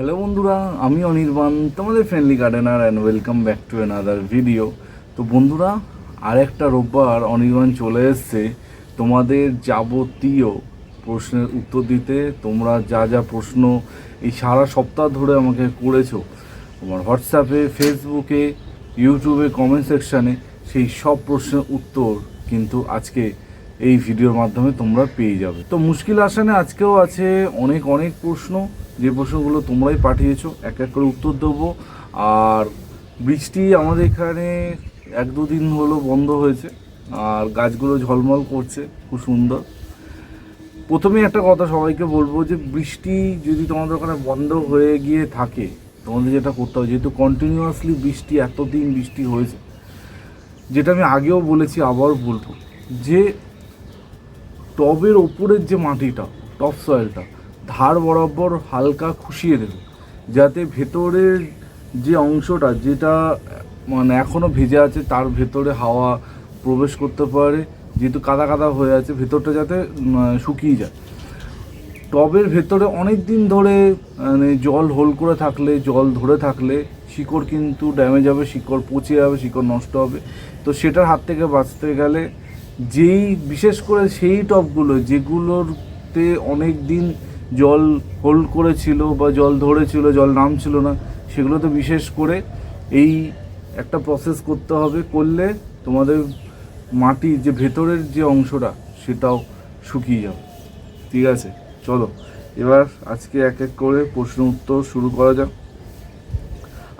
Hello বন্ধুরা, আমি অনির্বাণ, তোমাদের friendly gardener and welcome back to another video তো বন্ধুরা, আরেকটা রোববার অনির্বাণ চলে এসছে। তোমাদের যাবতীয় প্রশ্নের উত্তর দিতে তোমরা যা যা প্রশ্ন এই সারা সপ্তাহ ধরে আমাকে করেছ, তোমার হোয়াটসঅ্যাপে ফেসবুকে ইউটিউবে কমেন্ট সেকশানে সেই সব প্রশ্নের উত্তর কিন্তু আজকে এই ভিডিওর মাধ্যমে তোমরা পেয়ে যাবে। তো মুশকিল আসানে আজকেও আছে অনেক অনেক প্রশ্ন। যে প্রশ্নগুলো তোমরাই পাঠিয়েছো, এক এক করে উত্তর দেবো। আর বৃষ্টি আমাদের এখানে এক দুদিন হলো বন্ধ হয়েছে, আর গাছগুলো ঝলমল করছে, খুব সুন্দর। প্রথমেই একটা কথা সবাইকে বলব যে, বৃষ্টি যদি তোমাদের ওখানে বন্ধ হয়ে গিয়ে থাকে, তোমাদের যেটা করতে হবে, যেহেতু কন্টিনিউয়াসলি বৃষ্টি, এতদিন বৃষ্টি হয়েছে, যেটা আমি আগেও বলেছি আবার বলব যে, টবের ওপরের যে মাটিটা টপ সয়েলটা ধার বরাবর হালকা খুশিয়ে দেবে, যাতে ভেতরের যে অংশটা যেটা মানে এখনও ভেজে আছে, তার ভেতরে হাওয়া প্রবেশ করতে পারে, যেহেতু কাদা কাদা হয়ে আছে, ভেতরটা যাতে শুকিয়ে যায়। টবের ভেতরে অনেক দিন ধরে মানে জল হোল করে থাকলে, জল ধরে থাকলে শিকড় কিন্তু ড্যামেজ হবে, শিকড় পচে যাবে, শিকড় নষ্ট হবে। তো সেটার হাত থেকে বাঁচতে গেলে যেই, বিশেষ করে সেই টবগুলো, যেগুলোতে অনেক দিন জল হোল্ড করেছিল বা জল ধরেছিল, জল নামছিল না, সেগুলোতে বিশেষ করে এই একটা প্রসেস করতে হবে, করলে তোমাদের মাটির যে ভেতরের যে অংশটা, সেটাও শুকিয়ে যাবে। ঠিক আছে? চলো, এবার আজকে এক এক করে প্রশ্ন উত্তর শুরু করা যাক।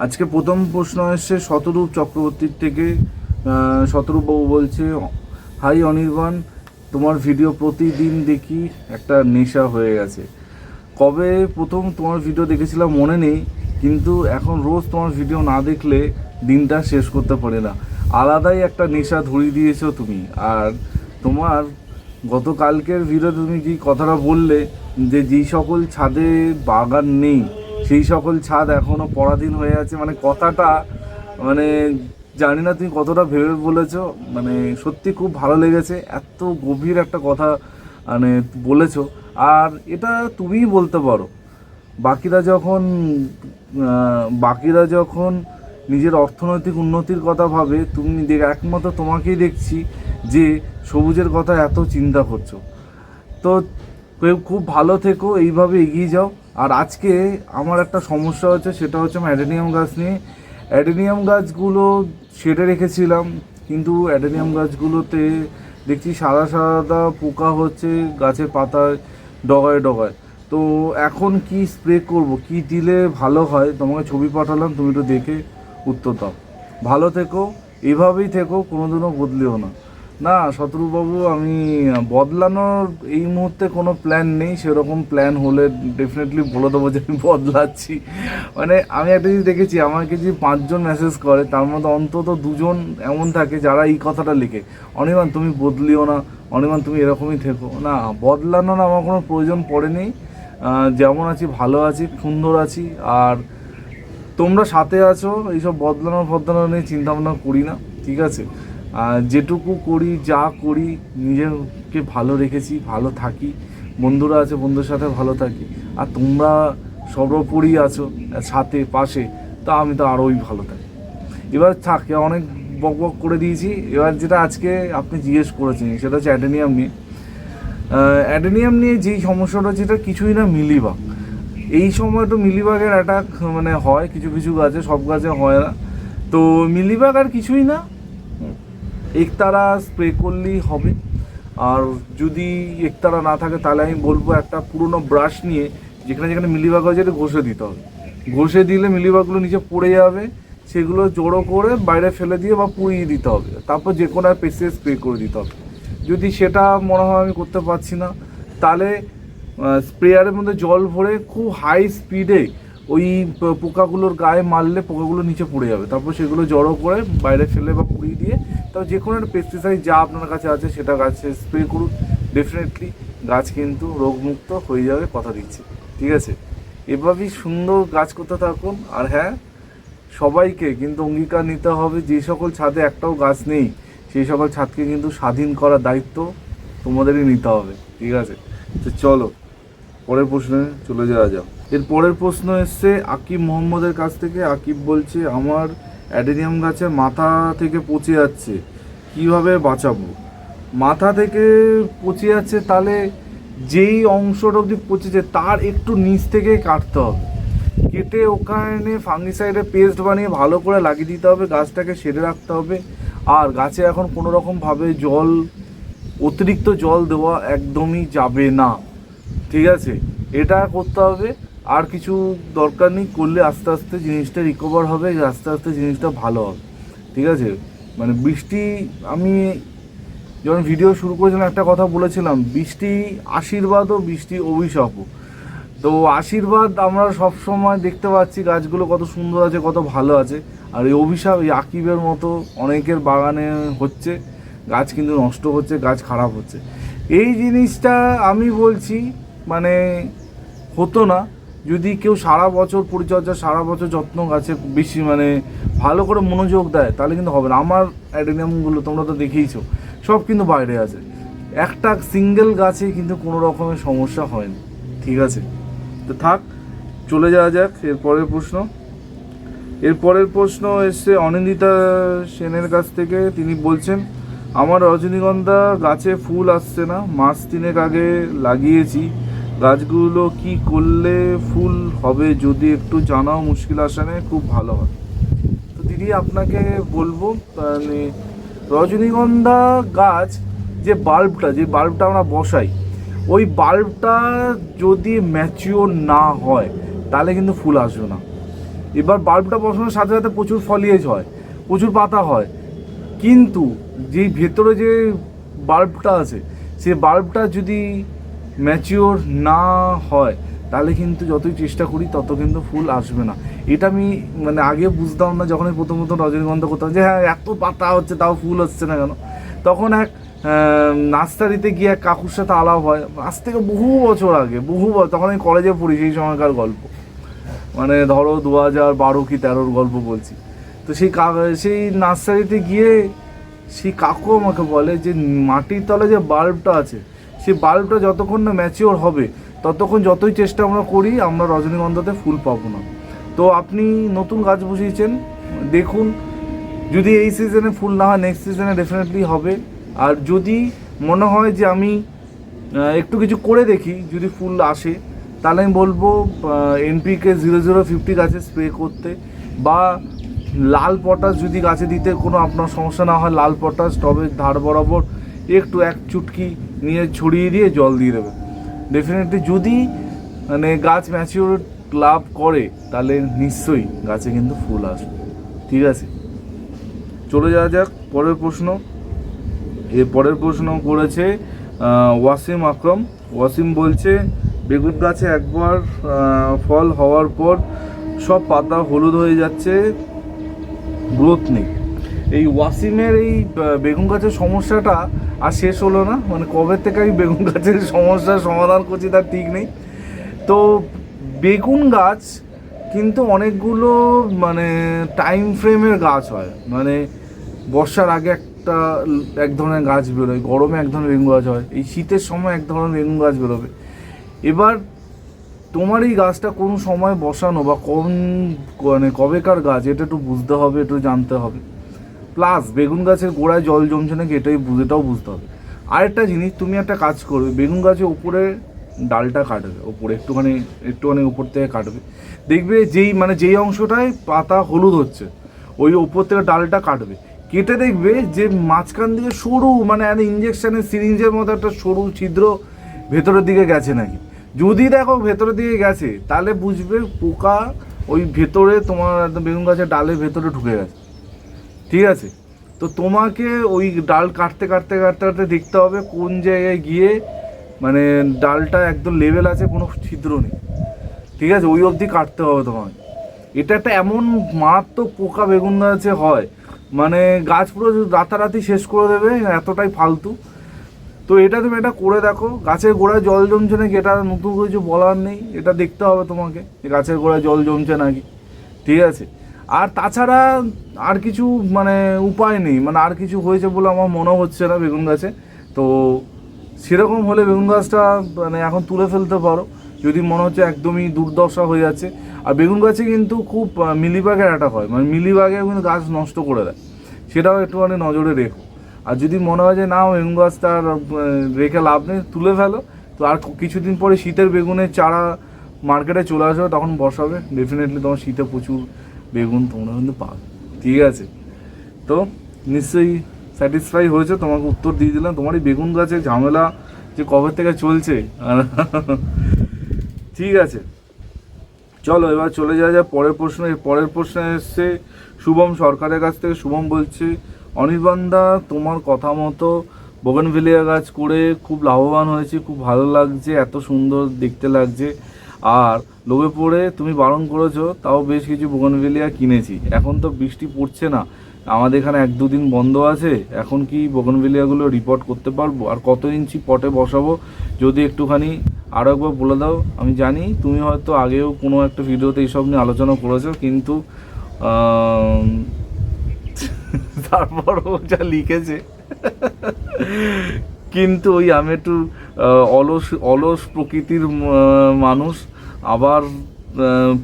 আজকে প্রথম প্রশ্ন এসছে, শতরূপ চক্রবর্তীর থেকে শতরূপবাবু বলছে, হাই অনির্বাণ, তোমার ভিডিও প্রতিদিন দেখি একটা নেশা হয়ে গেছে। কবে প্রথম তোমার ভিডিও দেখেছিলাম মনে নেই, কিন্তু এখন রোজ তোমার ভিডিও না দেখলে দিনটা শেষ করতে পারে না। আলাদাই একটা নেশা ধরিয়ে দিয়েছ তুমি। আর তোমার গতকালকের ভিডিও তুমি যে কথাটা বললে যে যেই সকল ছাদে বাগান নেই, সেই সকল ছাদ এখনও পরাধীন হয়ে আছে? মানে কথাটা মানে জানি না তুমি কতটা ভেবে বলেছ মানে সত্যি খুব ভালো লেগেছে। এত গভীর একটা কথা মানে বলেছ। আর এটা তুমিই বলতে পারো। বাকিরা যখন বাকিরা যখন নিজের অর্থনৈতিক উন্নতির কথা ভাবে, তুমি দেখ, একমাত্র তোমাকেই দেখছি যে সবুজের কথা এত চিন্তা করছ। তো খুব ভালো থেকো, এইভাবে এগিয়ে যাও। আর আজকে আমার একটা সমস্যা হচ্ছে, সেটা হচ্ছে আমার অ্যাডেনিয়াম গাছ নিয়ে। অ্যাডেনিয়াম গাছগুলো সেটে রেখেছিলাম, কিন্তু অ্যাডেনিয়াম গাছগুলোতে দেখছি সাদা সাদা পোকা হচ্ছে গাছের পাতায়। ডগায় ডগায়। তো এখন কি স্প্রে করব? কি দিলে ভালো হয়? তোমাকে ছবি পাঠালাম, তুমি তো দেখে উত্তর দাও। ভালো থেকো, এভাবেই থেকো, কোনোদিনও বদলিও না। না, শত্রুবাবু, আমি বদলানোর এই মুহূর্তে কোনো প্ল্যান নেই। সেরকম প্ল্যান হলে ডেফিনেটলি বলে দেবো যে আমি বদলাচ্ছি। মানে আমি একটা জিনিস দেখেছি, আমাকে যে পাঁচজন মেসেজ করে, তার মধ্যে অন্তত দুজন এমন থাকে যারা এই কথাটা লিখে। অনির্বাণ, তুমি বদলিও না। অনির্বাণ, তুমি এরকমই থেকো। না বদলানোর আমার কোনো প্রয়োজন পড়েনি। যেমন আছি, ভালো আছি, সুন্দর আছি, আর তোমরা সাথে আছো, এইসব বদলানো বদলানো নিয়ে চিন্তা ভাবনা করি না, ঠিক আছে? যেটুকু করি, যা করি, নিজেকে ভালো রেখেছি, ভালো থাকি, বন্ধুরা আছে বন্ধুর সাথে ভালো থাকি, আর তোমরা সর্বোপরি আছো, সাথে, পাশে, তা আমি তো আরোই ভালো থাকি। এবার থাকে অনেক বক বক করে দিয়েছি। এবার যেটা আজকে আপনি জিজ্ঞেস করেছেন, সেটা হচ্ছে অ্যাডেনিয়াম নিয়ে। অ্যাডেনিয়াম নিয়ে যেই সমস্যাটা হচ্ছে, এটা কিছুই না মিলিবাগ। এই সময় তো মিলিবাগের অ্যাটাক মানে হয়, কিছু কিছু গাছে, সব গাছে হয় না। তো মিলিবাগ আর কিছুই না। একতারা স্প্রে করলেই হবে। আর যদি একতারা না থাকে, তাহলে আমি বলব একটা পুরনো ব্রাশ নিয়ে, যেখানে যেখানে মিলিবাগ হয়েছে, এটা ঘষে দিতে হবে। ঘষে দিলে মিলিবাগগুলো নিচে পড়ে যাবে। সেগুলো জড়ো করে বাইরে ফেলে দিয়ে বা পুড়িয়ে দিতে হবে। তারপর যে কোনো পেসে স্প্রে করে দিতে হবে। যদি সেটা মনে হয় আমি করতে পারছি না, তাহলে স্প্রেয়ারের মধ্যে জল ভরে খুব হাই স্পিডে ওই পোকাগুলোর গায়ে মারলে পোকাগুলো নিচে পড়ে যাবে। তারপর সেগুলো জড়ো করে বাইরে ফেলে বা পুড়িয়ে দিয়ে তাও যে কোনো একটা পেস্টিসাইড যা আপনার কাছে আছে সেটা গাছে স্প্রে করুন। ডেফিনেটলি গাছ কিন্তু রোগমুক্ত হয়ে যাবে, কথা দিচ্ছি। ঠিক আছে? এভাবেই সুন্দর গাছ করতে থাকুন। আর হ্যাঁ সবাইকে কিন্তু অঙ্গীকার নিতে হবে, যে সকল ছাদে একটাও গাছ নেই, সেই সকল ছাদকে কিন্তু স্বাধীন করার দায়িত্ব তোমাদেরই নিতে হবে, ঠিক আছে? তো চলো, পরের প্রশ্নে চলে যাওয়া যাও এর পরের প্রশ্ন এসছে, আকিব মোহাম্মদের কাছ থেকে, আকিব বলছে, আমার অ্যাডেনিয়াম গাছের মাথা থেকে পচে যাচ্ছে, কীভাবে বাঁচাবো? মাথা থেকে পচে যাচ্ছে তাহলে যেই অংশটা অবধি পচেছে, তার একটু নিচ থেকে কাটতে হবে। কেটে ওখানে ফাঙ্গিসাইডে পেস্ট বানিয়ে ভালো করে লাগিয়ে দিতে হবে, গাছটাকে সেরে রাখতে হবে। আর গাছে এখন কোনো রকমভাবে জল, অতিরিক্ত জল দেওয়া একদমই যাবে না। ঠিক আছে? এটা করতে হবে। আর কিছু দরকার নেই, করলে আস্তে আস্তে জিনিসটা রিকভার হবে, আস্তে আস্তে জিনিসটা ভালো হবে। ঠিক আছে? মানে বৃষ্টি, আমি যখন ভিডিও শুরু করেছিলাম, একটা কথা বলেছিলাম, বৃষ্টি আশীর্বাদ ও বৃষ্টি অভিশাপও। তো আশীর্বাদ আমরা সব সময় দেখতে পাচ্ছি গাছগুলো কত সুন্দর আছে, কত ভালো আছে। আর এই অভিশাপ, এই আকিবের মতো অনেকের বাগানে হচ্ছে, গাছ কিন্তু নষ্ট হচ্ছে, গাছ খারাপ হচ্ছে। এই জিনিসটা আমি বলছি মানে হতো না। যদি কেউ সারা বছর পরিচর্যা, সারা বছর যত্ন গাছে বেশি মানে ভালো করে মনোযোগ দেয়, তাহলে কিন্তু হবে না। আমার অ্যাডেনিয়ামগুলো তোমরা তো দেখেইছো সব কিন্তু বাইরে আছে। একটা সিঙ্গেল গাছে কিন্তু কোনো রকমের সমস্যা হয়নি, ঠিক আছে? থাক, চলে যাওয়া যাক এরপরের প্রশ্ন। এরপরের প্রশ্ন এসছে অনিন্দিতা সেনের কাছ থেকে। তিনি বলছেন, আমার রজনীগন্ধা গাছে ফুল আসছে না, মাস তিনেক আগে লাগিয়েছি। গাছগুলো কি করলে ফুল হবে যদি একটু জানাও মুশকিল আসানে, খুব ভালো হয়। তো দিদি, আপনাকে বলব মানে রজনীগন্ধা গাছ যে বাল্বটা যে বাল্বটা আমরা বসাই ওই বাল্বটা যদি ম্যাচিওর না হয়, তাহলে কিন্তু ফুল আসবে না। এবার বাল্বটা বসানোর সাথে সাথে প্রচুর ফলিয়েজ হয়, প্রচুর পাতা হয়। কিন্তু যে ভেতরে যে বাল্বটা আছে সেই বাল্বটা যদি ম্যাচিওর না হয়, তাহলে কিন্তু যতই চেষ্টা করি, তত কিন্তু ফুল আসবে না। এটা আমি মানে আগে বুঝতাম না যখন প্রথম প্রথম রজনীগন্ধা করতাম যে হ্যাঁ এত পাতা হচ্ছে, তাও ফুল হচ্ছে না কেন? তখন এক আহ, নার্সারিতে গিয়ে এক কাকুর সাথে আলাপ হয়। আজ থেকে বহু বছর আগে বহু বছর তখন আমি কলেজে পড়ি সেই সময়কার গল্প। মানে ধরো দু হাজার বারো কি তেরোর গল্প বলছি। তো সেই সেই নার্সারিতে গিয়ে সেই কাকু আমাকে বলে যে মাটির তলে যে বাল্বটা আছে সেই বাল্বটা যতক্ষণ না ম্যাচিওর হবে ততক্ষণ যতই চেষ্টা আমরা করি আমরা রজনীগন্ধাতে ফুল পাবো না। তো আপনি নতুন গাছ বসিয়েছেন দেখুন যদি এই সিজনে ফুল না হয় নেক্সট সিজনে ডেফিনেটলি হবে। আর যদি মনে হয় যে আমি একটু কিছু করে দেখি, যদি ফুল আসে, তাহলে আমি বলব এনপিকে জিরো জিরো ফিফটি গাছে স্প্রে করতে, বা লাল পটাশ যদি গাছে দিতে কোনো আপনার সমস্যা না হয়, লাল পটাশ, টবের ধার বরাবর একটু এক চুটকি নিয়ে ছড়িয়ে দিয়ে জল দিয়ে দেবে ডেফিনেটলি যদি মানে গাছ ম্যাচিওর লাভ করে, তাহলে নিশ্চয়ই গাছে কিন্তু ফুল আসবে। ঠিক আছে? চলে যাওয়া যাক, পরের প্রশ্ন। এর পরের প্রশ্ন করেছে ওয়াসিম আকরম। ওয়াসিম বলছে, বেগুন গাছে একবার ফল হওয়ার পর সব পাতা হলুদ হয়ে যাচ্ছে, গ্রোথ নেই। এই ওয়াসিমের এই বেগুন গাছের সমস্যাটা আর শেষ হলো না। মানে কবে থেকে আমি বেগুন গাছের সমস্যার সমাধান করছি তার ঠিক নেই। তো বেগুন গাছ কিন্তু অনেকগুলো মানে টাইম ফ্রেমের গাছ হয়। মানে বর্ষার আগে একটা এক ধরনের গাছ বেরোয়, গরমে এক ধরনের বেগুন গাছ হয়, এই শীতের সময় এক ধরনের বেগুন গাছ বেরোবে। এবার তোমার এই গাছটা কোন সময় বসানো বা কোন মানে কবেকার গাছ, এটা একটু বুঝতে হবে, একটু জানতে হবে। প্লাস বেগুন গাছের গোড়ায় জল জমছে নাকি, এটাই এটাও বুঝতে হবে। আরেকটা জিনিস, তুমি একটা কাজ করবে, বেগুন গাছের উপরে ডালটা কাটবে, ওপরে একটুখানি একটুখানি উপর থেকে কাটবে। দেখবে যেই মানে যেই অংশটায় পাতা হলুদ হচ্ছে, ওই ওপর থেকে ডালটা কাটবে। কেটে দেখবে যে মাঝখান দিকে সরু মানে একটা ইঞ্জেকশনের সিরিঞ্জের মতো একটা সরু ছিদ্র ভেতরের দিকে গেছে নাকি? যদি দেখো ভেতরের দিকে গেছে, তাহলে বুঝবে পোকা ওই ভেতরে তোমার একদম বেগুন গাছের ডালের ভেতরে ঢুকে গেছে। ঠিক আছে? তো তোমাকে ওই ডাল কাটতে কাটতে কাটতে কাটতে দেখতে হবে কোন জায়গায় গিয়ে মানে ডালটা একদম লেভেল আছে, কোনো ছিদ্র নেই। ঠিক আছে? ওই অবধি কাটতে হবে তোমাকে। এটা একটা এমন মারাত্মক পোকা বেগুন গাছে হয় মানে গাছ পুরো রাতারাতি শেষ করে দেবে, এতটাই ফালতু। তো এটা তুমি এটা করে দেখো, গাছের গোড়ায় জল জমছে নাকি এটা নতুন কিছু বলার নেই, এটা দেখতে হবে তোমাকে গাছের গোড়ায় জল জমছে নাকি, ঠিক আছে? আর তাছাড়া আর কিছু মানে উপায় নেই মানে আর কিছু হয়েছে বলে আমার মনে হচ্ছে না বেগুন গাছে। তো সেরকম হলে বেগুন গাছটা মানে এখন তুলে ফেলতে পারো, যদি মনে হচ্ছে একদমই দুর্দশা হয়ে যাচ্ছে। আর বেগুন গাছে কিন্তু খুব মিলিবাগের অ্যাটাক হয়। মানে মিলিবাগে কিন্তু গাছ নষ্ট করে দেয়। সেটাও একটুখানি নজরে রেখো। আর যদি মনে হয় যে, না, বেগুন গাছটা আর রেখে লাভ নেই, তুলে ফেলো। তো আর কিছুদিন পরে শীতের বেগুনের চারা মার্কেটে চলে আসবে, তখন বসাবে। ডেফিনেটলি তোমার শীতে প্রচুর বেগুন তোমরা কিন্তু পাবে। ঠিক আছে? তো নিশ্চয়ই স্যাটিসফাই হয়েছে। তোমাকে উত্তর দিয়ে দিলাম। তোমার এই বেগুন গাছের ঝামেলা যে কবে থেকে চলছে ঠিক আছে। চলো, এবার চলে যাওয়া যায় পরের প্রশ্ন। পরের প্রশ্নে এসছে, শুভম সরকারের কাছ থেকে, শুভম বলছে অনির্বাণদা তোমার কথা মতো বগনভিলিয়া গাছ করে খুব লাভবান হয়েছে, খুব ভালো লাগছে, এত সুন্দর দেখতে লাগছে। আর লোভে পড়ে তুমি বারণ করেছ, তাও বেশ কিছু বগনভিলিয়া কিনেছি। এখন তো বৃষ্টি পড়ছে না আমাদের এখানে এক দুদিন বন্ধ আছে। এখন কি বগনভিলিয়াগুলো রিপোর্ট করতে পারব? আর কত ইঞ্চি পটে বসাবো? যদি একটুখানি আরও একবার বলে দাও। আমি জানি তুমি হয়তো আগেও কোনো একটা ভিডিওতে এইসব নিয়ে আলোচনা করেছ, কিন্তু তারপরও যা লিখেছে। কিন্তু ওই আমি একটু অলস অলস প্রকৃতির মানুষ, আবার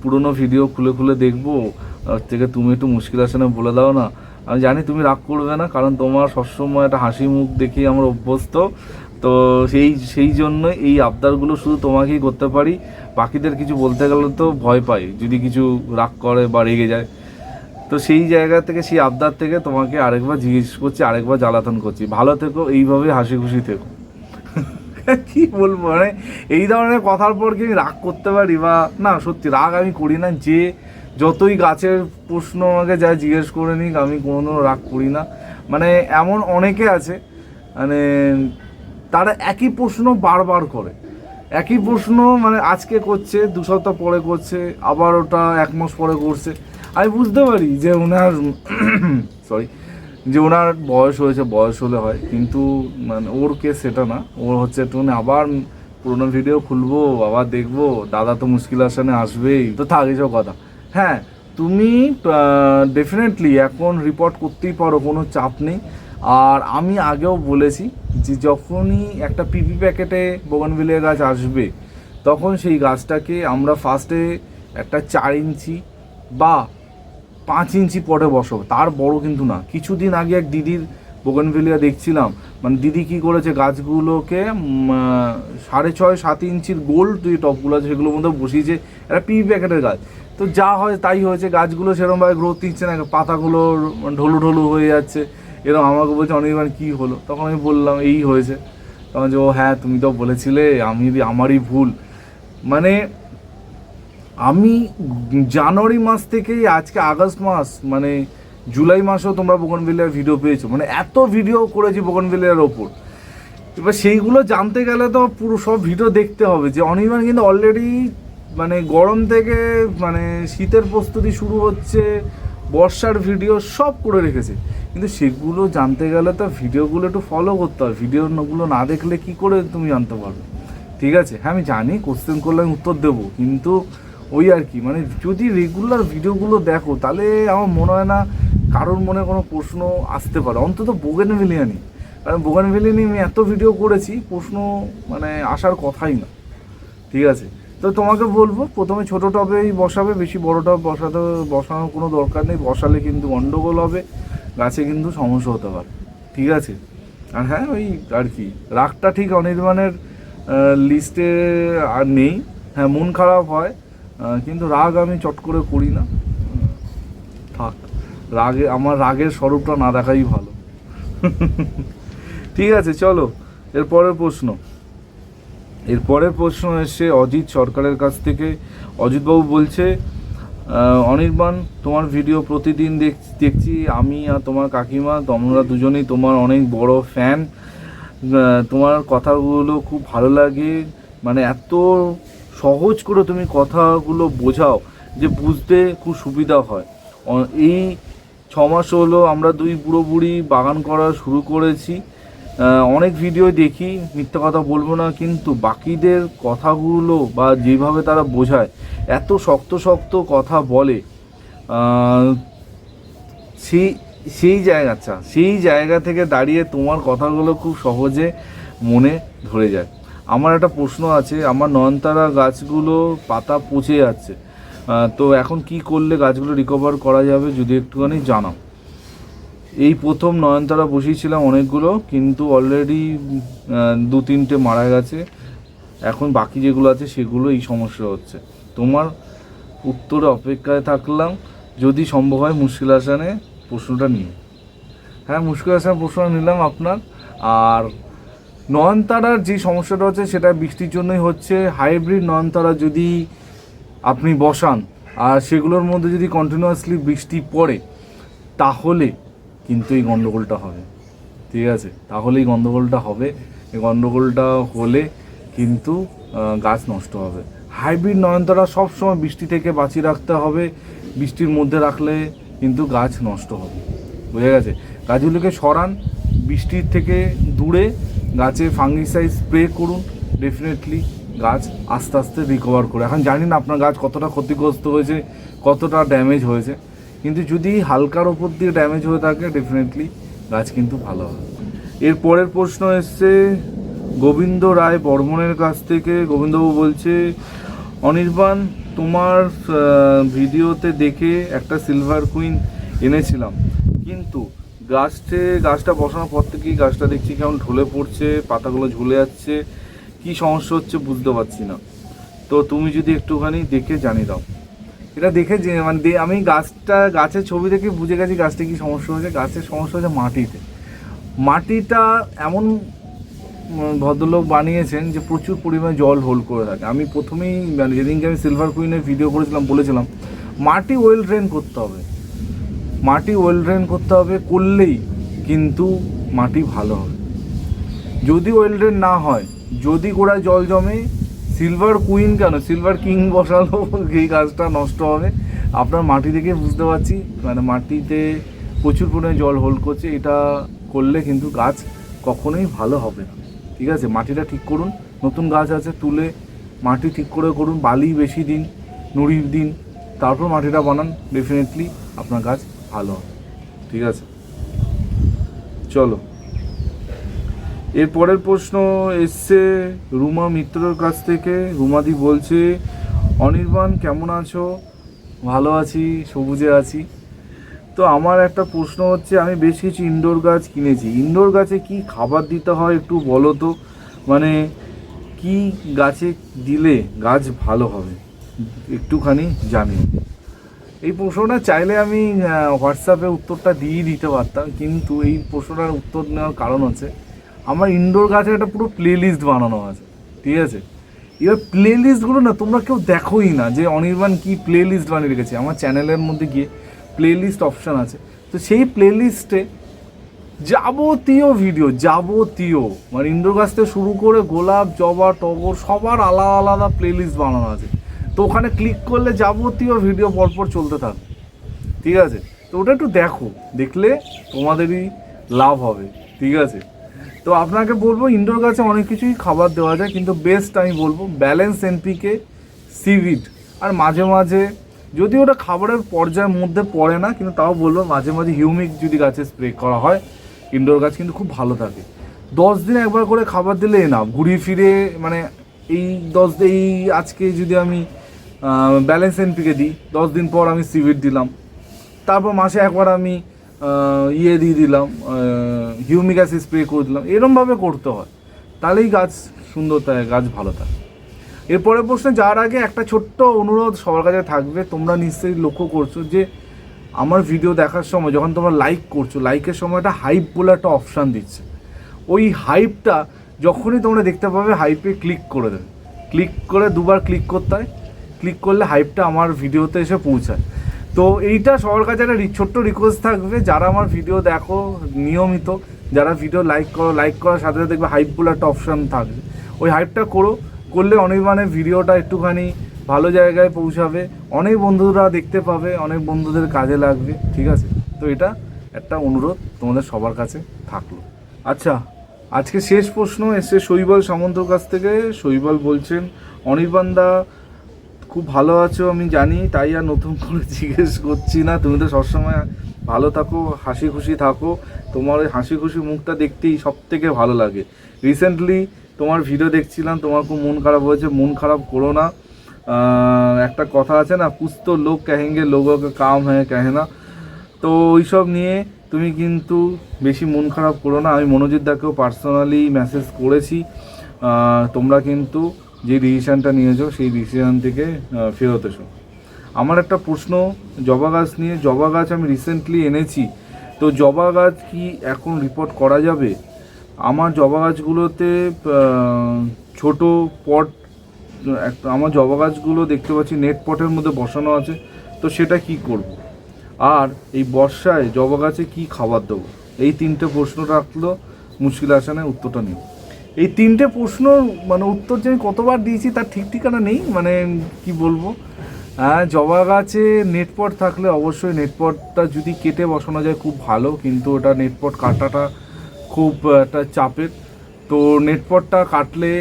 পুরনো ভিডিও খুলে খুলে দেখব। থেকে তুমি একটু মুশকিল আসে না বলে দাও না। আমি জানি তুমি রাগ করবে না, কারণ তোমার সবসময় একটা হাসি মুখ দেখেই আমার অভ্যস্ত। তো সেই সেই জন্যই এই আবদারগুলো শুধু তোমাকেই করতে পারি। বাকিদের কিছু বলতে গেলে তো ভয় পাই, যদি কিছু রাগ করে বা রেগে যায়। তো সেই জায়গা থেকে, সেই আবদার থেকে তোমাকে আরেকবার জিজ্ঞেস করছি, আরেকবার জ্বালাতন করছি। ভালো থেকো, এইভাবে হাসি খুশি থেকো। কি বলব মানে এই ধরনের কথার পর কি আমি রাগ করতে পারি বা, না, সত্যি রাগ আমি করি না, যে যতই গাছের প্রশ্ন আমাকে যা জিজ্ঞেস করে নিক, আমি কোনো রাগ করি না। মানে এমন অনেকে আছে মানে তারা একই প্রশ্ন বারবার করে। একই প্রশ্ন মানে আজকে করছে, দু সপ্তাহ পরে করছে, আবার ওটা এক মাস পরে করছে। আমি বুঝতে পারি যে ওনার সরি যে ওনার বয়স হয়েছে, বয়স হলে হয়, কিন্তু মানে ওর কেস সেটা না। ওর হচ্ছে একটুখানি আবার পুরোনো ভিডিও খুলবো, আবার দেখব, দাদা তো মুশকিল আসানে আসবেই। তো থাক কথা। হ্যাঁ তুমি ডেফিনেটলি এখন রিপোর্ট করতেই পারো, কোনো চাপ নেই। আর আমি আগেও বলেছি যে যখনই একটা পিপি প্যাকেটে বোগানভিলিয়া গাছ আসবে, তখন সেই গাছটাকে আমরা ফার্স্টে একটা চার ইঞ্চি বা পাঁচ ইঞ্চি পরে বসাবো। তার বড় কিন্তু না। কিছুদিন আগে এক দিদির বোগানভিলিয়া দেখছিলাম। মানে দিদি কি করেছে, গাছগুলোকে সাড়ে ছয়, সাত ইঞ্চির গোল যে টপগুলো আছে সেগুলোর মধ্যে বসিয়েছে, একটা পি প্যাকেটের গাছ। তো যা হয় তাই হয়েছে, গাছগুলো সেরকমভাবে গ্রোথ দিচ্ছে না পাতাগুলো ঢলু ঢলু হয়ে যাচ্ছে। এরকম আমাকে বলছে অনির্বাণ কী হলো? তখন আমি বললাম, এই হয়েছে। তখন যে ও হ্যাঁ তুমি তো বলেছিলে, আমি আমারই ভুল। মানে আমি জানুয়ারি মাস থেকেই, আজকে আগস্ট মাস মানে জুলাই মাসেও তোমরা বোগনভিলিয়ার ভিডিও পেয়েছ। মানে এত ভিডিও করেছি বোগনভিলিয়ার ওপর। এবার সেইগুলো জানতে গেলে তো পুরো সব ভিডিও দেখতে হবে যে অনির্বাণ কিন্তু অলরেডি মানে গরম থেকে মানে শীতের প্রস্তুতি শুরু হচ্ছে, বর্ষার ভিডিও সব করে রেখেছে। কিন্তু সেগুলো জানতে গেলে তো ভিডিওগুলো একটু ফলো করতে হবে। ভিডিওগুলো না দেখলে কি করে তুমি জানতে পারবে? ঠিক আছে? হ্যাঁ আমি জানি কোশ্চেন করলে আমি উত্তর দেবো। কিন্তু ওই আর কি মানে যদি রেগুলার ভিডিওগুলো দেখো, তাহলে আমার মনে হয় না কারোর মনে কোনো প্রশ্ন আসতে পারে। অন্তত বোগেন ভেলিয়ানি কারণ বোগেন ভেলিয়ানি আমি এত ভিডিও করেছি, প্রশ্ন মানে আসার কথাই না। ঠিক আছে? তো তোমাকে বলব, প্রথমে ছোটো টবেই বসাবে, বেশি বড় টব বসাতে, বসানোর কোনো দরকার নেই। বসালে কিন্তু গন্ডগোল হবে, গাছে কিন্তু সমস্যা হতে পারে। ঠিক আছে? আর হ্যাঁ ওই আর কি, রাগটা ঠিক অনির্বাণের লিস্টে আর নেই। হ্যাঁ মন খারাপ হয়। কিন্তু রাগ আমি চট করে করি না। থাক, রাগে, আমার রাগের স্বরূপটা না দেখাই ভালো। ঠিক আছে, চলো এরপরের প্রশ্ন। এর পরের প্রশ্ন এসে অজিত সরকারের কাছ থেকে, অজিতবাবু বলছে অনির্বাণ, তোমার ভিডিও প্রতিদিন দেখ, দেখছি, আমি আর তোমার কাকিমা, তোমরা দুজনেই তোমার অনেক বড় ফ্যান তোমার কথাগুলো খুব ভালো লাগে মানে এত সহজ করে তুমি কথাগুলো বোঝাও যে বুঝতে খুব সুবিধা হয়। এই ছ মাস হলো আমরা দুই বুড়ো বুড়ি বাগান করা শুরু করেছি। অনেক ভিডিও দেখি, মিথ্যা কথা বলব না, কিন্তু বাকিদের কথাগুলো বা যেভাবে তারা বোঝায়, এত শক্ত শক্ত কথা বলে সেই সেই জায়গা আচ্ছা সেই জায়গা থেকে দাঁড়িয়ে তোমার কথাগুলো খুব সহজে মনে ধরে যায়। আমার একটা প্রশ্ন আছে, আমার নয়নতারা গাছগুলো পাতা পচে যাচ্ছে। তো এখন কি করলে গাছগুলো রিকভার করা যাবে যদি একটুখানি জানাও? এই প্রথম নয়নতারা বসিয়েছিলাম অনেকগুলো, কিন্তু অলরেডি দু তিনটে মারা গেছে। এখন বাকি যেগুলো আছে সেগুলো এই সমস্যা হচ্ছে। তোমার উত্তরে অপেক্ষায় থাকলাম, যদি সম্ভব হয় মুশকিল আসানে প্রশ্নটা নিয়ে। হ্যাঁ মুশকিল আসানে প্রশ্নটা নিলাম আপনার, আর নয়নতারার যে সমস্যাটা হচ্ছে, সেটা বৃষ্টির জন্যই হচ্ছে। হাইব্রিড নয়নতারা যদি আপনি বসান, আর সেগুলোর মধ্যে যদি কন্টিনিউয়াসলি বৃষ্টি পড়ে, তাহলে কিন্তু এই গণ্ডগোলটা হবে। ঠিক আছে? তাহলে এই গণ্ডগোলটা হবে। এই গণ্ডগোলটা হলে কিন্তু গাছ নষ্ট হবে। হাইব্রিড নয়নতারা সবসময় বৃষ্টি থেকে বাঁচিয়ে রাখতে হবে। বৃষ্টির মধ্যে রাখলে কিন্তু গাছ নষ্ট হবে। বুঝে গেছে? গাছগুলোকে সরান, বৃষ্টির থেকে দূরে গাছে ফাঙ্গিসাইড স্প্রে করুন ডেফিনেটলি গাছ আস্তে আস্তে রিকভার করে। এখন জানি না আপনার গাছ কতটা ক্ষতিগ্রস্ত হয়েছে, কতটা ড্যামেজ হয়েছে। কিন্তু যদি হালকার ওপর দিয়ে ড্যামেজ হয়ে থাকে ডেফিনেটলি গাছ কিন্তু ভালো হবে। এর পরের প্রশ্ন এসছে, গোবিন্দ রায় বর্মনের কাছ থেকে, গোবিন্দবাবু বলছে, অনির্বাণ, তোমার ভিডিওতে দেখে একটা সিলভার কুইন এনেছিলাম। কিন্তু গাছটে, গাছটা বসানোর পর থেকেই গাছটা দেখছি কেমন ঢলে পড়ছে, পাতাগুলো ঝুলে যাচ্ছে। কি সমস্যা হচ্ছে বুঝতে পারছি না। তো তুমি যদি একটুখানি দেখে জানিয়ে দাও। এটা দেখে যে মানে আমি গাছটা, গাছের ছবি দেখে বুঝে গেছি গাছটা কি সমস্যা হয়েছে। গাছের সমস্যা হয়েছে মাটিতে। মাটিটা এমন ভদ্রলোক বানিয়েছেন যে প্রচুর পরিমাণে জল হোল্ড করে থাকে। আমি প্রথমেই মানে যেদিনকে আমি সিলভার কুইনের ভিডিও করেছিলাম, বলেছিলাম, মাটি ওয়েল ড্রেন করতে হবে। মাটি ওয়েল ড্রেন করতে হবে করলেই কিন্তু মাটি ভালো হবে। যদি ওয়েল ড্রেন না হয়, যদি গোড়ায় জল জমে সিলভার কুইন কেন? সিলভার কিং বসালো এই গাছটা নষ্ট হবে। আপনার মাটি দেখে বুঝতে পারছি মানে মাটিতে প্রচুর পরিমাণে জল হোল্ড করছে, এটা করলে কিন্তু গাছ কখনোই ভালো হবে না। ঠিক আছে? মাটিটা ঠিক করুন। নতুন গাছ আছে, তুলে মাটি ঠিক করে করুন। বালি বেশি দিন নুড়ি দিন, তারপর মাটিটা বানান। ডেফিনেটলি আপনার গাছ ভালো। হবে ঠিক আছে? চলো। এর পরের প্রশ্ন এসছে রুমা মিত্রর কাছ থেকে। রুমাদি বলছে, অনির্বাণ, কেমন আছো? ভালো আছি, সবুজে আছি। তো আমার একটা প্রশ্ন হচ্ছে, আমি বেশ কিছু ইনডোর গাছ কিনেছি। ইনডোর গাছে কি খাবার দিতে হয় একটু বলো তো? মানে কি গাছে দিলে গাছ ভালো হবে? একটুখানি জানি এই প্রশ্নটা চাইলে আমি হোয়াটসঅ্যাপে উত্তরটা দিয়ে দিতে পারতাম, কিন্তু এই প্রশ্নটার উত্তর নেওয়ার কারণ হচ্ছে আমার ইনডোর গাছের একটা পুরো প্লে লিস্ট বানানো আছে, ঠিক আছে? এবার প্লে লিস্টগুলো না তোমরা কেউ দেখোই না যে অনির্বাণ কি প্লে লিস্ট বানিয়ে রেখেছে। আমার চ্যানেলের মধ্যে গিয়ে প্লে লিস্ট অপশান আছে। তো সেই প্লে লিস্টে যাবতীয় ভিডিও যাবতীয় মানে ইনডোর গাছ থেকে শুরু করে গোলাপ, জবা, টগর সবার আলাদা আলাদা প্লে লিস্ট বানানো আছে। তো ওখানে ক্লিক করলে যাবতীয় ভিডিও পরপর চলতে থাকবে। ঠিক আছে? তো ওটা একটু দেখো, দেখলে তোমাদেরই লাভ হবে। ঠিক আছে? তো আপনাকে বলব ইনডোর গাছে অনেক কিছুই খাবার দেওয়া যায়, কিন্তু বেস্ট আমি বলব ব্যালেন্স এনপিকে সিভিড আর মাঝে মাঝে, যদি ওটা খাবারের পর্যায়ের মধ্যে পড়ে না, কিন্তু তাও বলব মাঝে মাঝে হিউমিক যদি গাছে স্প্রে করা হয় ইনডোর গাছ কিন্তু খুব ভালো থাকে। দশ দিন একবার করে খাবার দিলে না ঘুরিয়ে ফিরে মানে এই দশ, এই আজকে যদি আমি ব্যালেন্স এনপিকে দিই। দশ দিন পর আমি সিভিট দিলাম। তারপর মাসে একবার আমি ইয়ে দিয়ে দিলাম হিউমিক অ্যাসিড স্প্রে করে দিলাম। এরমভাবে করতে হয়। তাহলেই গাছ সুন্দর থাকে, গাছ ভালো থাকে। এরপরে প্রশ্নে যাওয়ার আগে একটা ছোট্ট অনুরোধ সবার কাছে থাকবে, তোমরা নিশ্চয়ই লক্ষ্য করছ যে, আমার ভিডিও দেখার সময়, যখন তোমরা লাইক করছ লাইকের সময় একটা হাইপ বলে একটা অপশান দিচ্ছে। ওই হাইপটা যখনই তোমরা দেখতে পাবে হাইপে ক্লিক করে দেবে। ক্লিক করে দুবার ক্লিক করতে হয়। ক্লিক করলে হাইপটা আমার ভিডিওতে এসে পৌঁছায়। তো এইটা সবার কাছে একটা ছোট্ট রিকোয়েস্ট থাকবে, যারা আমার ভিডিও দেখো নিয়মিত, যারা ভিডিও লাইক করো লাইক করার সাথে সাথে দেখবে হাইপ বলে একটা অপশান থাকবে। ওই হাইপটা করো, করলে অনির্বাণের ভিডিওটা একটুখানি ভালো জায়গায় পৌঁছাবে, অনেক বন্ধুরা দেখতে পাবে, অনেক বন্ধুদের কাজে লাগবে, ঠিক আছে? তো এটা একটা অনুরোধ তোমাদের সবার কাছে থাকল। আচ্ছা আজকে শেষ প্রশ্ন এসে শৈবাল সামন্তর কাছ থেকে। শৈবাল বলছেন অনির্বাণদা খুব ভালো আছো, আমি জানি, তাই আর নতুন করে জিজ্ঞেস করছি না। তুমি তো সবসময় ভালো থাকো, হাসি খুশি থাকো। তোমার ওই হাসি খুশি মুখটা দেখতেই সব থেকে ভালো লাগে। রিসেন্টলি তোমার ভিডিও দেখছিলাম, তোমার খুব মন খারাপ হয়েছে, মন খারাপ করো না। একটা কথা আছে না, পুস্ত লোক কহেঙ্গে লোগো কা কাম হ্যাঁ কহে না। তো ওইসব নিয়ে তুমি কিন্তু বেশি মন খারাপ করো না। আমি মনোজিৎ দাকেও পার্সোনালি মেসেজ করেছি। তোমরা কিন্তু যে ডিসিশানটা নিয়েছো, সেই ডিসিশান থেকে ফেরত এসো। আমার একটা প্রশ্ন, জবা গাছ নিয়ে, জবা গাছ আমি রিসেন্টলি এনেছি। তো জবা গাছ কি এখন রিপোর্ট করা যাবে? আমার জবা গাছগুলোতে ছোট পট আমার জবা গাছগুলো দেখতে পাচ্ছি নেট পটের মধ্যে বসানো আছে। তো সেটা কি করব। আর এই বর্ষায় জবা গাছে কী খাবার দেবো? এই তিনটে প্রশ্ন রাখল মুশকিল আসানে উত্তরটা নেই এই তিনটে প্রশ্ন মানে উত্তর যে আমি কতবার দিয়েছি তার ঠিক ঠিকানা নেই মানে কি বলব? হ্যাঁ জবা গাছে নেটপট থাকলে অবশ্যই নেটপটটা যদি কেটে বসানো যায় খুব ভালো, কিন্তু ওটা নেটপট কাটাটা খুব একটা চাপের। তো নেটপটটা কাটলে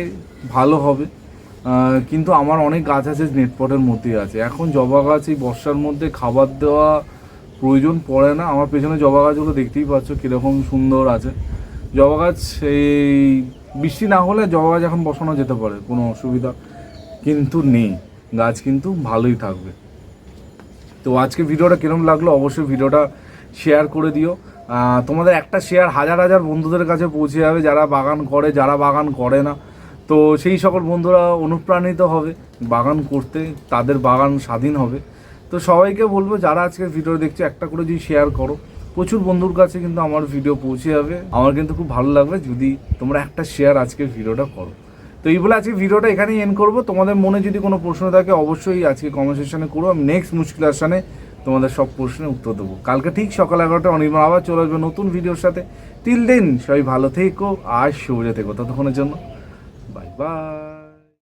ভালো হবে। কিন্তু আমার অনেক গাছ আছে নেটপটের মধ্যে আছে। এখন জবা গাছ এই বর্ষার মধ্যে খাবার দেওয়া প্রয়োজন পড়ে না। আমার পেছনে জবা গাছগুলো দেখতেই পাচ্ছ কীরকম সুন্দর আছে। জবা গাছ এই বৃষ্টি না হলে জবা গাছ এখন বসানো যেতে পারে, কোনো অসুবিধা কিন্তু নেই। গাছ কিন্তু ভালোই থাকবে। তো আজকে ভিডিওটা কিরম লাগল অবশ্যই ভিডিওটা শেয়ার করে দিও। তোমাদের একটা শেয়ার হাজার হাজার বন্ধুদের কাছে পৌঁছে যাবে, যারা বাগান করে, যারা বাগান করে না। তো সেই সকল বন্ধুরা অনুপ্রাণিত হবে বাগান করতে, তাদের বাগান স্বাধীন হবে। তো সবাইকে বলব, যারা আজকে ভিডিও দেখছে, একটা করে যদি শেয়ার করো প্রচুর বন্ধুর কাছে কিন্তু আমার ভিডিও পৌঁছে যাবে। আমার কিন্তু খুব ভালো লাগবে যদি তোমরা একটা শেয়ার আজকে ভিডিওটা করো। তো এই বলে আজকে ভিডিওটা এখানেই এন্ড করব। তোমাদের মনে যদি কোনো প্রশ্ন থাকে, অবশ্যই আজকে কমেন্ট সেকশনে করো। আমি নেক্সট মুশকিল আসানে তোমাদের সব প্রশ্নের উত্তর দেবো। কালকে ঠিক সকাল এগারোটা অনির্বাণ আবার চলে আসবে নতুন ভিডিওর সাথে। টিল দিন সবাই ভালো থেকো আর শুভ থেকো। ততক্ষণের জন্য বাই বাই